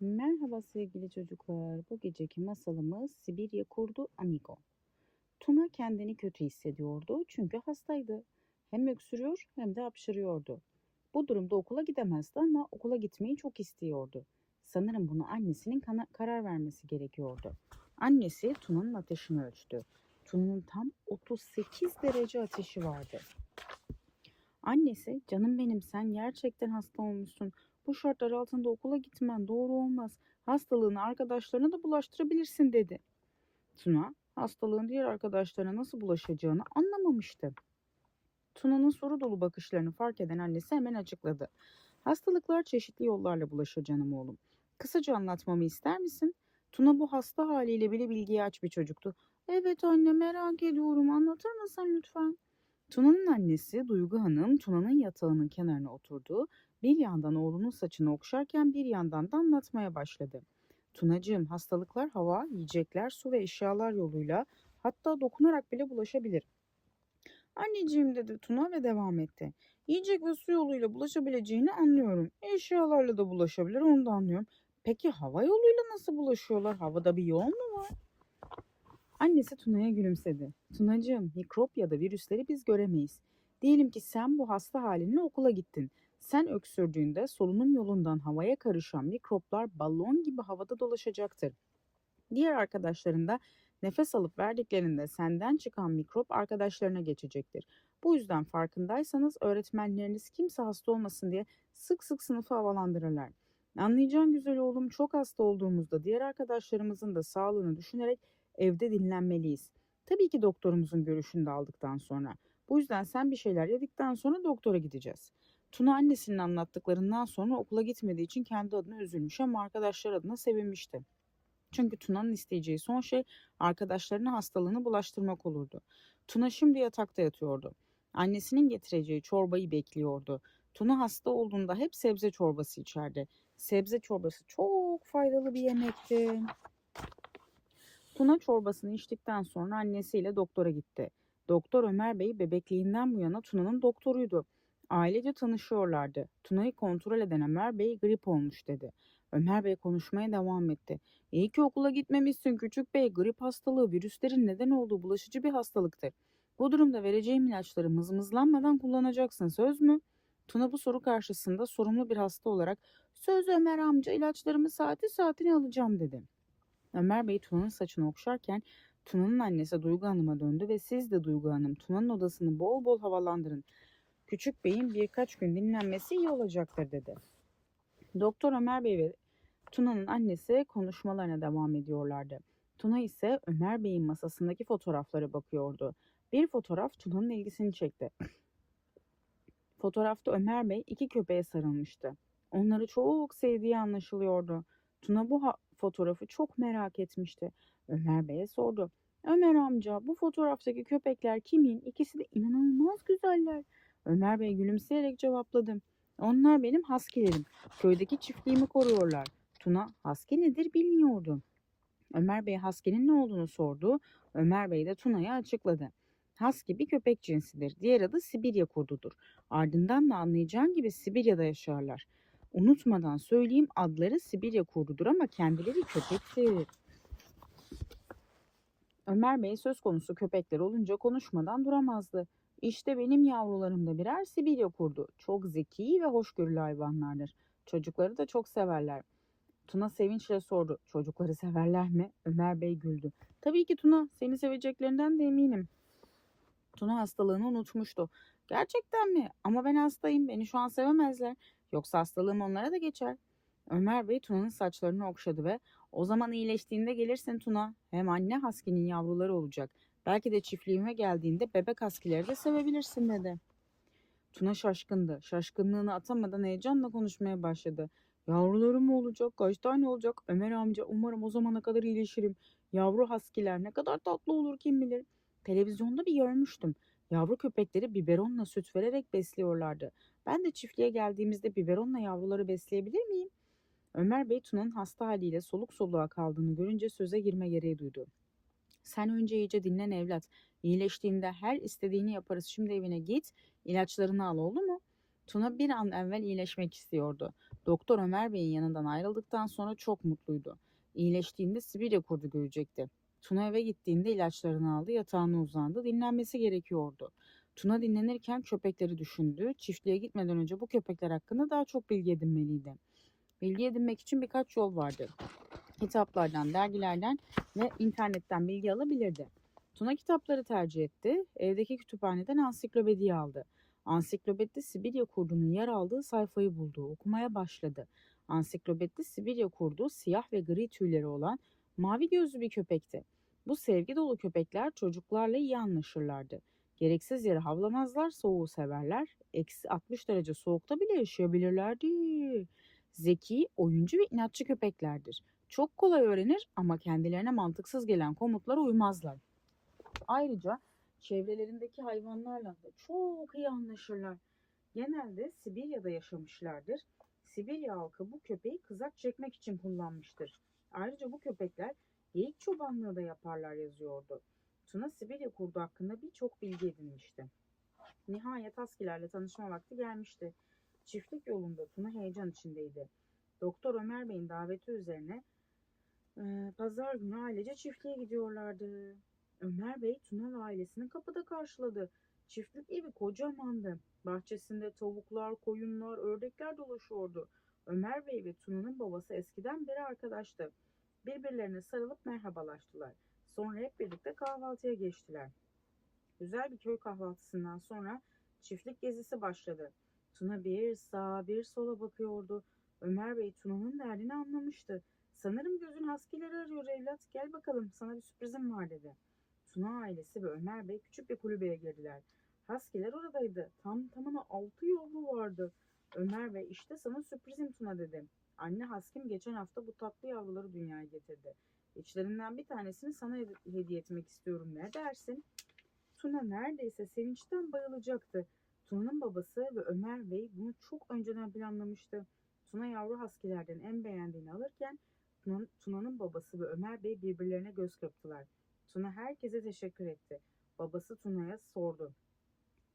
Merhaba sevgili çocuklar. Bu geceki masalımız Sibirya Kurdu Amigo. Tuna kendini kötü hissediyordu çünkü hastaydı. Hem öksürüyor hem de hapşırıyordu. Bu durumda okula gidemezdi ama okula gitmeyi çok istiyordu. Sanırım bunu annesinin karar vermesi gerekiyordu. Annesi Tuna'nın ateşini ölçtü. Tuna'nın tam 38 derece ateşi vardı. Annesi, canım benim sen gerçekten hasta olmuşsun. Bu şartlar altında okula gitmen doğru olmaz. Hastalığını arkadaşlarına da bulaştırabilirsin dedi. Tuna, hastalığın diğer arkadaşlarına nasıl bulaşacağını anlamamıştı. Tuna'nın soru dolu bakışlarını fark eden annesi hemen açıkladı. Hastalıklar çeşitli yollarla bulaşır canım oğlum. Kısaca anlatmamı ister misin? Tuna bu hasta haliyle bile bilgiye aç bir çocuktu. Evet anne merak ediyorum anlatır mısın lütfen? Tuna'nın annesi Duygu Hanım Tuna'nın yatağının kenarına oturdu bir yandan oğlunun saçını okşarken bir yandan da anlatmaya başladı. Tunacığım hastalıklar hava, yiyecekler, su ve eşyalar yoluyla hatta dokunarak bile bulaşabilir. Anneciğim dedi Tuna ve devam etti. Yiyecek ve su yoluyla bulaşabileceğini anlıyorum. Eşyalarla da bulaşabilir onu da anlıyorum. Peki hava yoluyla nasıl bulaşıyorlar? Havada bir yol mu var? Annesi Tuna'ya gülümsedi. Tunacığım mikrop ya da virüsleri biz göremeyiz. Diyelim ki sen bu hasta halinle okula gittin. Sen öksürdüğünde solunum yolundan havaya karışan mikroplar balon gibi havada dolaşacaktır. Diğer arkadaşların da nefes alıp verdiklerinde senden çıkan mikrop arkadaşlarına geçecektir. Bu yüzden farkındaysanız öğretmenleriniz kimse hasta olmasın diye sık sık sınıfı havalandırırlar. Anlayacağın güzel oğlum çok hasta olduğumuzda diğer arkadaşlarımızın da sağlığını düşünerek evde dinlenmeliyiz. Tabii ki doktorumuzun görüşünü de aldıktan sonra. Bu yüzden sen bir şeyler yedikten sonra doktora gideceğiz. Tuna annesinin anlattıklarından sonra okula gitmediği için kendi adına üzülmüş ama arkadaşlar adına sevinmişti. Çünkü Tuna'nın isteyeceği son şey arkadaşlarına hastalığını bulaştırmak olurdu. Tuna şimdi yatakta yatıyordu. Annesinin getireceği çorbayı bekliyordu. Tuna hasta olduğunda hep sebze çorbası içerdi. Sebze çorbası çok faydalı bir yemekti. Tuna çorbasını içtikten sonra annesiyle doktora gitti. Doktor Ömer Bey bebekliğinden bu yana Tuna'nın doktoruydu. Ailece tanışıyorlardı. Tuna'yı kontrol eden Ömer Bey grip olmuş dedi. Ömer Bey konuşmaya devam etti. İyi ki okula gitmemişsin küçük bey. Grip hastalığı virüslerin neden olduğu bulaşıcı bir hastalıktır. Bu durumda vereceğim ilaçları mızmızlanmadan kullanacaksın söz mü? Tuna bu soru karşısında sorumlu bir hasta olarak söz Ömer amca ilaçlarımı saati saatine alacağım dedi. Ömer Bey Tuna'nın saçını okşarken Tuna'nın annesi Duygu Hanım'a döndü ve siz de Duygu Hanım Tuna'nın odasını bol bol havalandırın. Küçük beyin birkaç gün dinlenmesi iyi olacaktır dedi. Doktor Ömer Bey ve Tuna'nın annesi konuşmalarına devam ediyorlardı. Tuna ise Ömer Bey'in masasındaki fotoğraflara bakıyordu. Bir fotoğraf Tuna'nın ilgisini çekti. Fotoğrafta Ömer Bey iki köpeğe sarılmıştı. Onları çok sevdiği anlaşılıyordu. Tuna bu fotoğrafı çok merak etmişti. Ömer Bey'e sordu. Ömer amca bu fotoğraftaki köpekler kimin? İkisi de inanılmaz güzeller. Ömer Bey gülümseyerek cevapladı. Onlar benim haskilerim. Köydeki çiftliğimi koruyorlar. Tuna haski nedir bilmiyordu. Ömer Bey haskinin ne olduğunu sordu. Ömer Bey de Tuna'ya açıkladı. Husky bir köpek cinsidir. Diğer adı Sibirya kurdudur. Ardından da anlayacağın gibi Sibirya'da yaşarlar. Unutmadan söyleyeyim adları Sibirya kurdudur ama kendileri köpektir. Ömer Bey söz konusu köpekler olunca konuşmadan duramazdı. İşte benim yavrularım da birer Sibirya kurdu. Çok zeki ve hoşgörülü hayvanlardır. Çocukları da çok severler. Tuna sevinçle sordu. Çocukları severler mi? Ömer Bey güldü. Tabii ki Tuna. Seni seveceklerinden de eminim. Tuna hastalığını unutmuştu. Gerçekten mi? Ama ben hastayım. Beni şu an sevemezler. Yoksa hastalığım onlara da geçer. Ömer Bey Tuna'nın saçlarını okşadı ve o zaman iyileştiğinde gelirsin Tuna. Hem anne haskinin yavruları olacak. Belki de çiftliğime geldiğinde bebek haskileri de sevebilirsin dedi. Tuna şaşkındı. Şaşkınlığını atamadan heyecanla konuşmaya başladı. Yavrularım olacak? Kaç tane olacak? Ömer amca umarım o zamana kadar iyileşirim. Yavru haskiler ne kadar tatlı olur kim bilir. Televizyonda bir görmüştüm. Yavru köpekleri biberonla süt vererek besliyorlardı. Ben de çiftliğe geldiğimizde biberonla yavruları besleyebilir miyim? Ömer Bey Tuna'nın hasta haliyle soluk soluğa kaldığını görünce söze girme gereği duydu. Sen önce iyice dinlen evlat. İyileştiğinde her istediğini yaparız. Şimdi evine git, ilaçlarını al oldu mu? Tuna bir an evvel iyileşmek istiyordu. Doktor Ömer Bey'in yanından ayrıldıktan sonra çok mutluydu. İyileştiğinde Sibirya kurdu görecekti. Tuna eve gittiğinde ilaçlarını aldı, yatağına uzandı. Dinlenmesi gerekiyordu. Tuna dinlenirken köpekleri düşündü. Çiftliğe gitmeden önce bu köpekler hakkında daha çok bilgi edinmeliydi. Bilgi edinmek için birkaç yol vardı. Kitaplardan, dergilerden ve internetten bilgi alabilirdi. Tuna kitapları tercih etti. Evdeki kütüphaneden ansiklopediyi aldı. Ansiklopedide Sibirya kurdunun yer aldığı sayfayı buldu. Okumaya başladı. Ansiklopedide Sibirya kurdu siyah ve gri tüyleri olan mavi gözlü bir köpekti. Bu sevgi dolu köpekler çocuklarla iyi anlaşırlardı. Gereksiz yere havlamazlar, soğuğu severler. Eksi 60 derece soğukta bile yaşayabilirlerdi. Zeki, oyuncu ve inatçı köpeklerdir. Çok kolay öğrenir ama kendilerine mantıksız gelen komutlara uymazlar. Ayrıca çevrelerindeki hayvanlarla da çok iyi anlaşırlar. Genelde Sibirya'da yaşamışlardır. Sibirya halkı bu köpeği kızak çekmek için kullanmıştır. Ayrıca bu köpekler geyik çobanlığı da yaparlar yazıyordu. Tuna Sibirya kurdu hakkında birçok bilgi edinmişti. Nihayet Haskilerle tanışma vakti gelmişti. Çiftlik yolunda Tuna heyecan içindeydi. Doktor Ömer Bey'in daveti üzerine e, pazar günü ailece çiftliğe gidiyorlardı. Ömer Bey Tuna ve ailesini kapıda karşıladı. Çiftlik evi kocamandı. Bahçesinde tavuklar, koyunlar, ördekler dolaşıyordu. Ömer Bey ve Tuna'nın babası eskiden beri arkadaştı. Birbirlerine sarılıp merhabalaştılar. Sonra hep birlikte kahvaltıya geçtiler. Güzel bir köy kahvaltısından sonra çiftlik gezisi başladı. Tuna bir sağa bir sola bakıyordu. Ömer Bey Tuna'nın derdini anlamıştı. Sanırım gözün haskileri arıyor evlat. Gel bakalım sana bir sürprizim var dedi. Tuna ailesi ve Ömer Bey küçük bir kulübeye girdiler. Haskiler oradaydı. Tam tamına altı yavru vardı. Ömer Bey işte sana sürprizim Tuna dedi. Anne Haskim geçen hafta bu tatlı yavruları dünyaya getirdi. İçlerinden bir tanesini sana hediye etmek istiyorum. Ne dersin? Tuna neredeyse sevinçten bayılacaktı. Tuna'nın babası ve Ömer Bey bunu çok önceden planlamıştı. Tuna yavru haskilerden en beğendiğini alırken Tuna'nın babası ve Ömer Bey birbirlerine göz kırptılar. Tuna herkese teşekkür etti. Babası Tuna'ya sordu.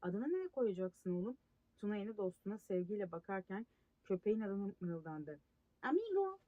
Adını ne koyacaksın oğlum? Tuna yeni dostuna sevgiyle bakarken köpeğin adını mırıldandı. Amigo.